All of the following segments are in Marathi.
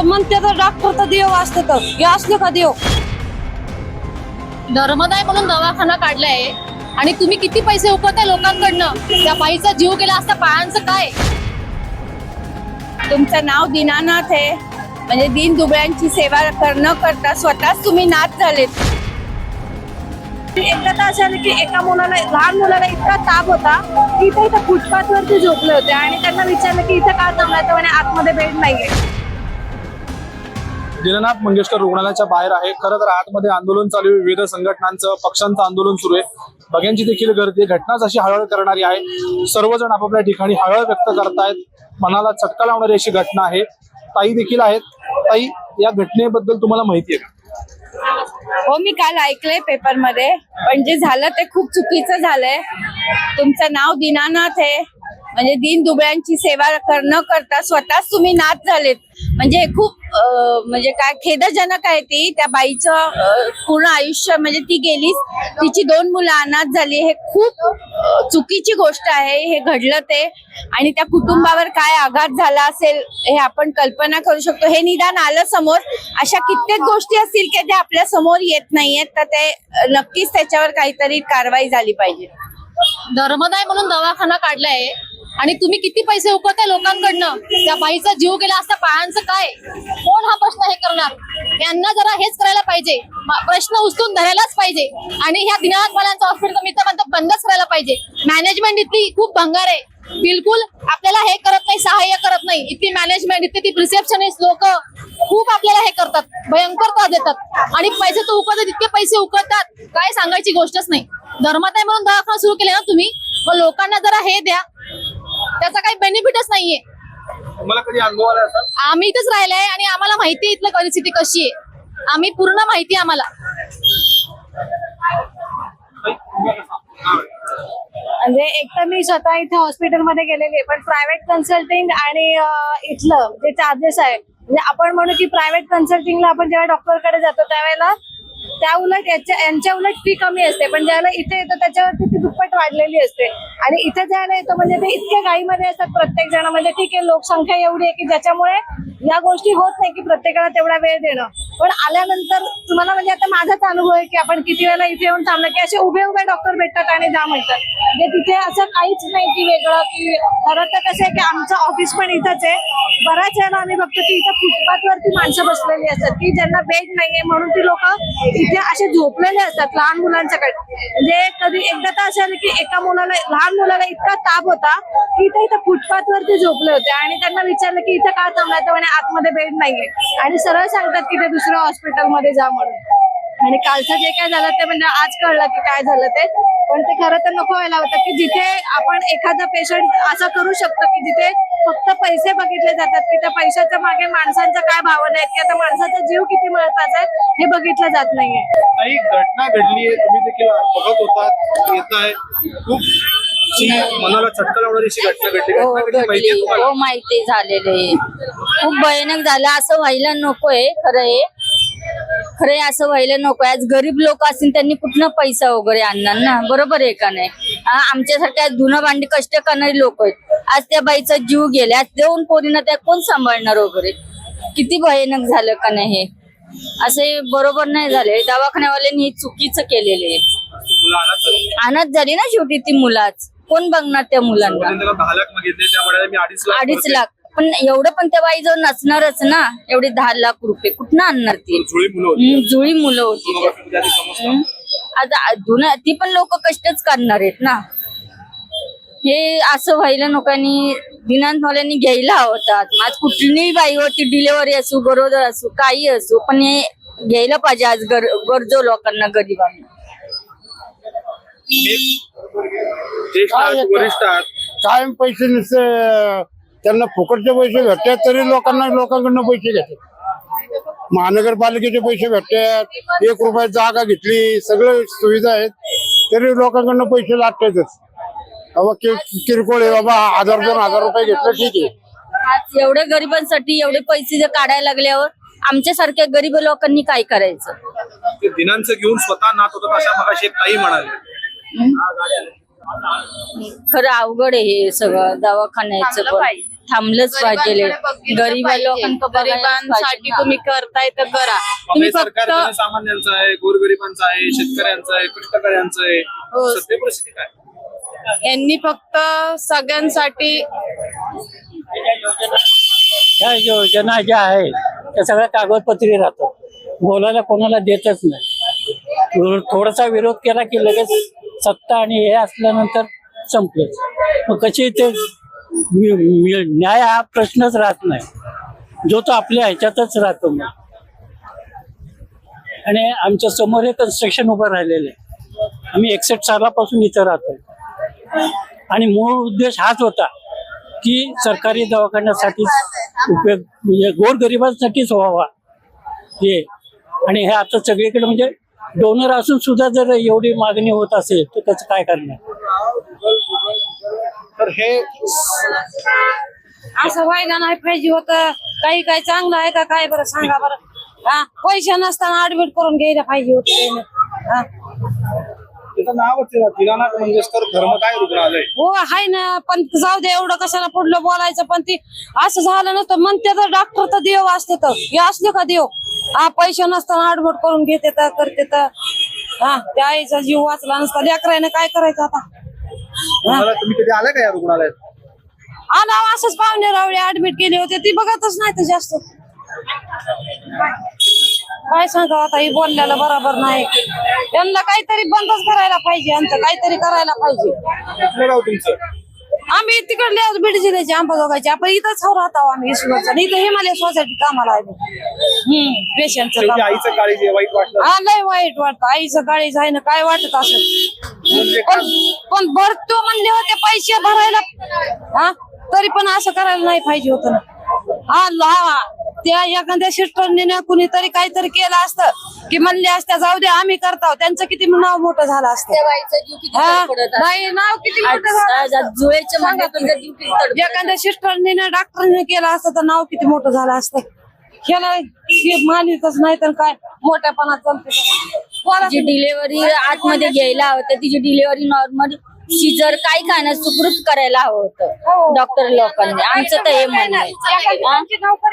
तर म्हणते तर डॉक्टर तर देव असते तर. हे असले का देव? धर्मदाय म्हणून दवाखाना काढलाय. आणि तुम्ही किती पैसे उकळताय लोकांकडनं? त्या बाईचा जीव गेला असता बाळांचं काय? तुमचं नाव दीनानाथ आहे. म्हणजे दीन दुबळ्यांची सेवा कर न करता स्वतःच तुम्ही नाथ झालेत. एकदा तर झालं की एका मुलाला लहान मुलाला इतका ताप होता की ते इथं फुटपाथवरती झोपले होते आणि त्यांना विचारलं की इथं का थांबलाय तर म्हणे आतमध्ये बेड नाहीये. दीननाथ मंगेशकर रुग्णालयाच्या बाहेर आहे. खरं तर आतमध्ये आंदोलन चालू आहे. विविध संघटनांचं पक्षांचं आंदोलन सुरू आहे. बघ्यांची देखील गर्दी घटनाच अशी हळहळ करणारी आहे. सर्वजण आपापल्या ठिकाणी हळहळ व्यक्त करतायत. मनाला चटका लावणारी अशी घटना आहे. ताई देखील आहेत. ताई या घटनेबद्दल तुम्हाला माहिती आहे का? हो मी काल ऐकलंय पेपरमध्ये पण जे झालं ते खूप चुकीचं झालंय. तुमचं नाव दिनानाथ आहे. म्हणजे दीन दुबळ्यांची सेवा कर न करता स्वतःच तुम्ही नाथ झालेत. म्हणजे हे खूप म्हणजे काय खेदजनक आहे ती. त्या बाईचं पूर्ण आयुष्य म्हणजे ती गेलीच. तिची दोन मुलं अनाथ झाली. हे खूप चुकीची गोष्ट आहे. हे घडलं ते. आणि त्या कुटुंबावर काय आघात झाला असेल हे आपण कल्पना करू शकतो. हे निदान आलं समोर. अशा कित्येक गोष्टी असतील की त्या आपल्यासमोर येत नाहीयेत. तर ते नक्कीच त्याच्यावर काहीतरी कारवाई झाली पाहिजे. धर्मदाय म्हणून दवाखाना काढलाय. आणि तुम्ही किती पैसे उकळताय लोकांकडनं? त्या बाईचा जीव गेला असता बाळांचं काय? कोण हा प्रश्न हे करणार? यांना जरा हेच करायला पाहिजे. प्रश्न उचलून धरायलाच पाहिजे. आणि ह्या दिनानाथ बाळांचं हॉस्पिटल मी तर म्हणतो बंदच करायला पाहिजे. मॅनेजमेंट इथली खूप भंगार आहे. बिलकुल आपल्याला हे करत नाही सहाय्य करत नाही. इथली मॅनेजमेंट इतकी ती रिसेप्शनिस्ट लोक खूप आपल्याला हे करतात. भयंकर त्रास देतात. आणि पैसे तर उकळतात इतके पैसे उकळतात. काय सांगायची गोष्टच नाही. धर्माताई म्हणून दवाखाना सुरू केले ना तुम्ही? मग लोकांना जरा हे द्या. त्याचा काही बेनिफिटच नाहीये. तुम्हाला कधी अनुभव आला असा? आम्ही इथेच राहिलोय आणि आम्हाला माहिती आहे इथलं परिस्थिती कशी आहे. आम्ही पूर्ण माहिती आहे आम्हाला. म्हणजे एक तर मी स्वतः इथे हॉस्पिटलमध्ये गेलेली आहे पण प्रायव्हेट कन्सल्टिंग आणि अं, इथलं जे चार्जेस आहे म्हणजे आपण म्हणू की प्रायव्हेट कन्सल्टिंगला आपण जेव्हा डॉक्टरकडे जातो त्यावेळेला त्या उलट याच्या यांच्या उलट फी कमी असते. पण ज्याला इथे येतो त्याच्यावरती ती दुप्पट वाढलेली असते. आणि इथे ज्याला येतो म्हणजे ते इतक्या घाईमध्ये असतात प्रत्येक जण म्हणजे ठीक आहे लोकसंख्या एवढी आहे की ज्याच्यामुळे या गोष्टी होत नाही की प्रत्येकाला तेवढा वेळ देणं. पण आल्यानंतर तुम्हाला म्हणजे आता माझाच अनुभव आहे की आपण किती वेळेला इथे येऊन थांबलं की असे उभे उभे डॉक्टर भेटतात आणि जा म्हणतात. म्हणजे तिथे असं काहीच नाही की वेगळं की खरं तर कसं आहे की आमचं ऑफिस पण इथंच आहे. बऱ्याच वेळेला आम्ही बघतो की इथं फुटपाथ वरती माणसं बसलेली असतात की ज्यांना बेड नाहीये म्हणून ती लोक ते असे झोपलेले असतात लहान मुलांच्याकडे. म्हणजे कधी एकदा तर असं की एका मुलाला लहान मुलाला इतका ताप होता की ते इथं फुटपाथ वरती झोपले होते. आणि त्यांना विचारलं की इथं का थांबलाय तर म्हणे आतमध्ये बेड नाहीये. आणि सरळ सांगतात की ते दुसऱ्या हॉस्पिटलमध्ये जा म्हणून. आणि कालचं जे काय झालं ते म्हणजे आज कळलं की काय झालं ते. पण ते खरं तर नको व्हायला होतं की जिथे आपण एखादा पेशंट असा करू शकतो की जिथे फक्त पैसे बघितले जातात की त्या पैशाच्या मागे माणसांच्या काय भावना आहेत की आता माणसाचा जीव किती महत्त्वाचा आहे हे बघितलं जात नाहीये. काही घटना घडली आहे तुम्ही देखील बघत होतात येत आहे. खूप मनाला चटका लावणारी अशी घटना घडली. हो माहिती हो झालेले खूप भयानक झालं. असं व्हायला नकोय खरं आहे. खरं आहे, असं व्हायला नको आज गरीब लोक असतील त्यांनी कुठनं पैसा वगैरे आणणार ना? बरोबर आहे का नाही? आमच्यासारख्या धुणं भांडी कष्ट करणारी लोक आहेत. आज त्या बाईचा जीव गेला आज देऊन पोरीनं त्या कोण सांभाळणार वगैरे? किती भयानक झालं का नाही हे? असे बरोबर नाही झाले दवाखान्यावाल्यांनी हे चुकीचं केलेले अनाथ झाली. ना शेवटी ती मुलाच कोण बघणार त्या मुलांना? सुरुवातीला त्याला दहा लाख मागितले त्या म्हणाले मी अडीच लाख. अडीच भरते. लाख पण एवढं पण त्या बाई जवळ नसणारच ना. एवढे दहा लाख रुपये कुठनं आणणार ती? जुळी मुलं होती. हम्म, जुळी मुलं होती आता जुना ती पण लोक कष्टच करणार आहेत ना. हे असं व्हायला लोकांनी दिनांतवाल्यांनी घ्यायला हवं आज कुठलीही बाई होती डिलेवरी असू गरोदर असू काही असू पण हे घ्यायला पाहिजे आज गर गरजो लोकांना गरिबांना. वरिष्ठ कायम पैसे नुसते. त्यांना फुकटचे पैसे भेटतात तरी लोकांना लोकांकडनं पैसे घेतात. महानगरपालिकेचे पैसे भेटतात. एक रुपयात जागा घेतली सगळं सुविधा आहेत. तरी लोकांकडनं पैसे लागतातच. बाबा कि- किरकोळ आहे बाबा हजार दोन हजार रुपये घेतलं ठीक आहे. आज एवढ्या गरिबांसाठी एवढे पैसे जर काढायला लागल्यावर आमच्यासारख्या गरीब लोकांनी काय करायचं? ते दिनांचं घेऊन स्वतः नात होतात अशा मगाशी एक ताई म्हणाले. खरं अवघड आहे हे सगळं दवाखान्याचं पण. थांबलंच पाहिजे गरीब लोकांना गरिबांसाठी तुम्ही करताय तर करा. तुम्ही फक्त जनसामान्यांचं आहे गोरगरिबांचं आहे शेतकऱ्यांचं आहे कष्टकऱ्यांचं आहे. हो. सत्य परिस्थिती काय? यांनी फक्त सगळ्यांसाठी ह्या योजना ज्या आहेत त्या सगळ्या कागदपत्री राहतात. बोलायला कोणाला देतच नाही. थोड- थोडासा विरोध केला की लगेच सत्ता आणि हे असल्यानंतर संपलंच मग कशी ते न्याय हा प्रश्नच राहत नाही. जो तो आपल्या ह्याच्यातच राहतो मग. आणि आमच्यासमोर हे कन्स्ट्रक्शन उभं राहिलेलं आहे. आम्ही एकसठ सालापासून इथं राहतो आणि मूळ उद्देश हाच होता की सरकारी दवाखान्यासाठीच उपयोग म्हणजे गोरगरिबांसाठीच व्हावा. हे. आणि हे आता सगळीकडे म्हणजे डोनर असून सुद्धा जर एवढी मागणी होत असेल तर त्याचं काय करणार? तर हे असं व्हायला नाही पाहिजे होतं. काही काही चांगलं आहे का काय बरं सांगा बरं. हा पैसे नसताना ऍडमिट करून घ्यायला पाहिजे होतं. हा. त्याचं नावच आहे ना, दीनानाथ मंगेशकर धर्मदाय रुग्णालय हो आहे ना पण जाऊ दे एवढं कशाला पुढलं बोलायचं? पण ती असं झालं नसतं. म्हणते तर डॉक्टर तर देव असते तर. हे असले का देव? हा पैसे नसताना ऍडमिट करून घेते तर करते तर. हा त्या आईचा जीव वाचला नसता. लेकराने काय करायचं आता? तुम्हाला तुम्ही कधी आलाय का या रुग्णालयात? आला असंच पाहुणे रावळे ऍडमिट केले होते. ती बघतच नाही तर जास्त. काय सांगावं आता? ही बोलल्याला बरोबर नाही. त्यांना काहीतरी बंदच करायला पाहिजे आमचं काहीतरी करायला पाहिजे. कुठलं गाव तुमचं? आम्ही तिकडले आज बीड जिल्ह्याचे अंबाजोगाचे आपण इथंच हो राहतो आम्ही ईश्वरचं इथं हिमालय सोसायटी कामाला आहे पेशंटचं शेवटी काम. आईचं वाईट वाटलं. हा लय वाईट वाटतं. आईचं काळीच आहे ना काय वाटत असं म्हणजे पण पण भरतो म्हणले होते पैसे भरायला. हा तरी पण असं करायला नाही पाहिजे होतं ना. हा ला त्या एखाद्या सिस्टरने ना कुणीतरी काहीतरी केलं असतं की म्हणले असत्या जाऊ दे आम्ही करतो त्यांचं किती नाव मोठं झालं असतं. हा. नाही नाव किती मोठं झालं असतं. सांगा तुम्ही. एखाद्या सिस्टरने ना डॉक्टरने केलं असतं तर नाव किती मोठं झालं असतं. ह्याला हे मानितच नाही तर काय? मोठ्यापणात चालते. तिची डिलिव्हरी आतमध्ये घ्यायला हवं होतं तिची डिलिव्हरी नॉर्मल सीजर काही काय ना सुखरूप करायला हवं होतं. डॉक्टर लोकांनी. आमचं तर हे म्हणणं आहे.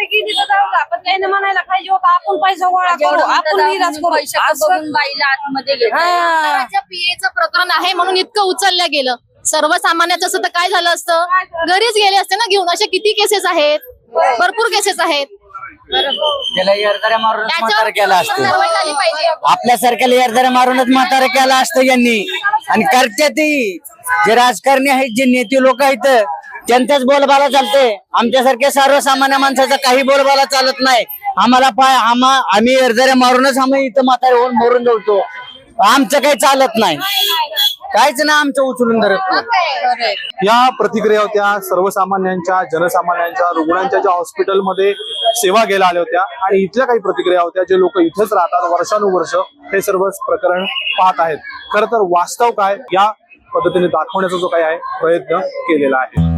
गेली तर जाऊ त्याने म्हणायला पाहिजे होतं आपण पैसा गोळा करू जेवढं आपण मोठं इलाज करू. पैशाचं असं- बघून बाईला आतमध्ये घेतलं. हा. पीएचं प्रकरण आहे म्हणून इतकं उचललं गेलं. सर्वसामान्याचं असं तर काय झालं असतं? घरीच गेले असते ना घेऊन. अशा किती केसेस आहेत? भरपूर केसेस आहेत. त्याला मारूनच म्हातारा केला असतं. कारवाई झाली पाहिजे. आपल्यासारख्याला मारूनच म्हातारा केला असतं यांनी. आणि करत्यातही जे राजकारणी आहेत जे नेते लोक आहेत त्यांचाच बोलबाला चालते. आमच्यासारख्या सर्वसामान्य माणसाचा काही बोलबाला चालत नाही. आम्हाला पाय आम्हा आम्ही अर्धऱ्या मारूनच आम्ही इथं म्हातारी होऊन मरून जातो आमचं काही चालत नाही. काहीच ना आमचं उचलून धरत. या प्रतिक्रिया होत्या सर्वसामान्यांच्या जनसामान्यांच्या रुग्णांच्या ज्या हॉस्पिटलमध्ये सेवा घ्यायला आल्या होत्या आणि इथल्या काही प्रतिक्रिया होत्या जे लोक इथेच राहतात वर्षानुवर्ष हे सर्व प्रकरण पाहत आहेत. खर तर वास्तव काय या पद्धतीने दाखवण्याचा जो काही आहे प्रयत्न केलेला आहे.